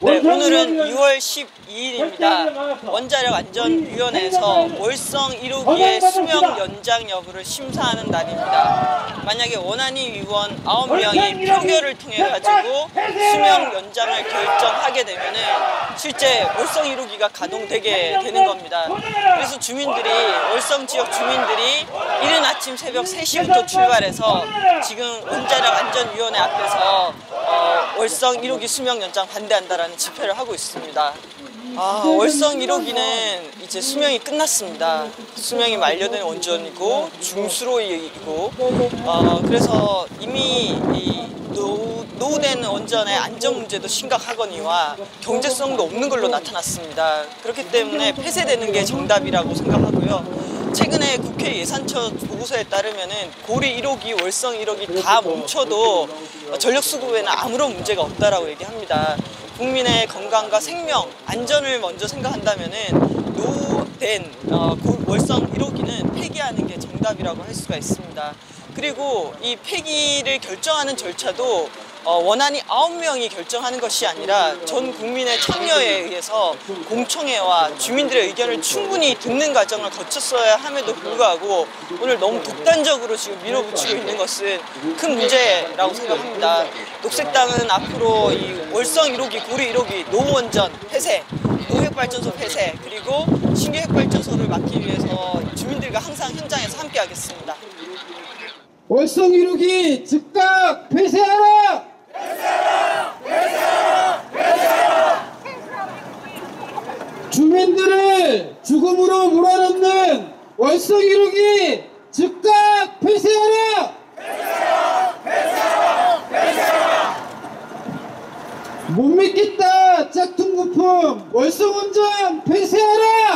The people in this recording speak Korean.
네, 오늘은 6월 12일입니다. 원자력 안전위원회에서 월성 1호기의 수명 연장 여부를 심사하는 날입니다. 만약에 원안위 위원 9명이 표결을 통해 가지고 수명 연장을 결정하게 되면은 실제 월성 1호기가 가동되게 되는 겁니다. 그래서 주민들이 월성 지역 주민들이 이른 아침 새벽 3시부터 출발해서 지금 원자력 안전위원회 앞에서 어, 월성 1호기 수명 연장 반대한다라는 집회를 하고 있습니다. 아, 월성 1호기는 이제 수명이 끝났습니다. 수명이 만료된 원전이고 중수로이고 어, 그래서 이미 이 노, 노후된 원전의 안전 문제도 심각하거니와 경제성도 없는 걸로 나타났습니다. 그렇기 때문에 폐쇄되는 게 정답이라고 생각하고요. 최근에 국회 예산처 보고서에 따르면은 고리 1호기, 월성 1호기 다 멈춰도 전력 수급에는 아무런 문제가 없다라고 얘기합니다. 국민의 건강과 생명, 안전을 먼저 생각한다면은 노후된 어, 고- 월성 1호기는 폐기하는 게 정답이라고 할 수가 있습니다. 그리고 이 폐기를 결정하는 절차도 어, 원안이 9명이 결정하는 것이 아니라 전 국민의 참여에 의해서 공청회와 주민들의 의견을 충분히 듣는 과정을 거쳤어야 함에도 불구하고 오늘 너무 독단적으로 지금 밀어붙이고 있는 것은 큰 문제라고 생각합니다. 녹색당은 앞으로 이 월성 1호기, 고리 1호기, 노원전 폐쇄, 노핵발전소 폐쇄, 그리고 신규 핵발전소를 막기 위해서 주민들과 항상 현장에서 함께 하겠습니다. 월성 1호기 즉각 폐쇄하라! 주민들을 죽음으로 몰아넣는 월성 1호기 즉각 폐쇄하라! 못 믿겠다 짝퉁 부품 월성 원전 폐쇄하라!